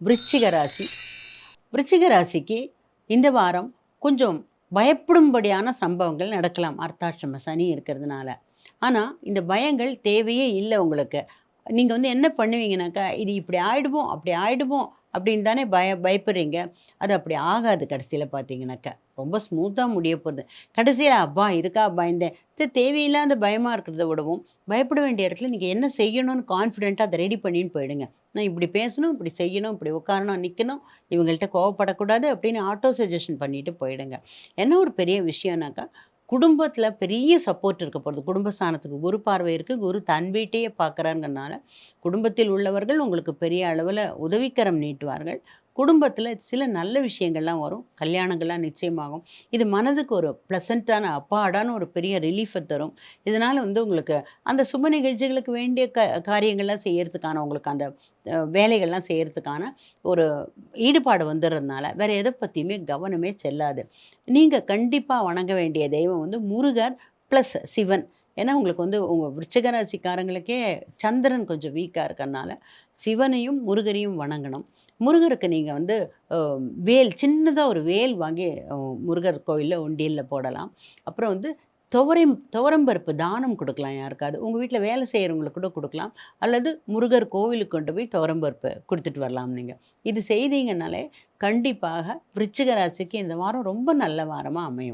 விருச்சிக ராசி விருச்சிக ராசிக்கு இந்த வாரம் கொஞ்சம் பயப்படும்படியான சம்பவங்கள் நடக்கலாம். அர்த்தாஷ்டம சனி இருக்கிறதுனால. ஆனால் இந்த பயங்கள் தேவையே இல்லை உங்களுக்கு. நீங்கள் வந்து என்ன பண்ணுவீங்கனாக்கா இது இப்படி ஆயிடுவோம் அப்படி ஆயிடுவோம் அப்படின்னு தானே பய பயப்படுறீங்க. அது அப்படி ஆகாது கடைசியில் பார்த்தீங்கன்னாக்கா ரொம்ப ஸ்மூத்தாக முடிய போகிறது கடைசியில் அப்பா இதுக்கா பயந்தேன் இது தேவையில்லாத பயமாக இருக்கிறத விடவும் பயப்பட வேண்டிய இடத்துல நீங்கள் என்ன செய்யணும்னு கான்ஃபிடென்ட்டாக அதை ரெடி பண்ணின்னு போயிடுங்க. நான் இப்படி பேசணும் இப்படி செய்யணும் இப்படி உட்காரணும் நிற்கணும் இவங்கள்ட்ட கோவப்படக்கூடாது அப்படின்னு ஆட்டோ சஜஷன் பண்ணிட்டு போயிடுங்க. என்ன ஒரு பெரிய விஷயம்னாக்கா குடும்பத்தில் பெரிய சப்போர்ட் இருக்க போகிறது குடும்பஸ்தானத்துக்கு குரு பார்வை இருக்குது குரு தன் வீட்டையே பார்க்குறாங்கனால குடும்பத்தில் உள்ளவர்கள் உங்களுக்கு பெரிய அளவில் உதவிக்கரம் நீட்டுவார்கள். குடும்பத்தில் சில நல்ல விஷயங்கள்லாம் வரும். கல்யாணங்கள்லாம் நிச்சயமாகும். இது மனதுக்கு ஒரு ப்ளசண்ட்டான அப்பாடான ஒரு பெரிய ரிலீஃபை தரும். இதனால் வந்து உங்களுக்கு அந்த சுப நிகழ்ச்சிகளுக்கு வேண்டிய க காரியங்கள்லாம் செய்கிறதுக்கான உங்களுக்கு அந்த வேலைகள்லாம் செய்கிறதுக்கான ஒரு ஈடுபாடு வந்துடுறதுனால வேறு எதை பற்றியுமே கவனமே செல்லாது. நீங்கள் கண்டிப்பாக வணங்க வேண்டிய தெய்வம் வந்து முருகர் ப்ளஸ் சிவன். ஏன்னா உங்களுக்கு வந்து உங்கள் விருச்சிக ராசிக்காரங்களுக்கே சந்திரன் கொஞ்சம் வீக்காக இருக்கறனால சிவனையும் முருகரையும் வணங்கணும். முருகருக்கு நீங்கள் வந்து வேல் சின்னதாக ஒரு வேல் வாங்கி முருகர் கோயிலில் உண்டியலில் போடலாம். அப்புறம் வந்து துவரம் துவரம்பருப்பு தானம் கொடுக்கலாம் யாருக்காவது. உங்கள் வீட்டில் வேலை செய்கிறவங்களுக்கு கூட கொடுக்கலாம். அல்லது முருகர் கோவிலுக்கு கொண்டு போய் துவரம்பருப்பு கொடுத்துட்டு வரலாம் நீங்கள் இது செய்தீங்கனாலே கண்டிப்பாக விருச்சிக ராசிக்கு இந்த வாரம் ரொம்ப நல்ல வாரமாக அமையும்.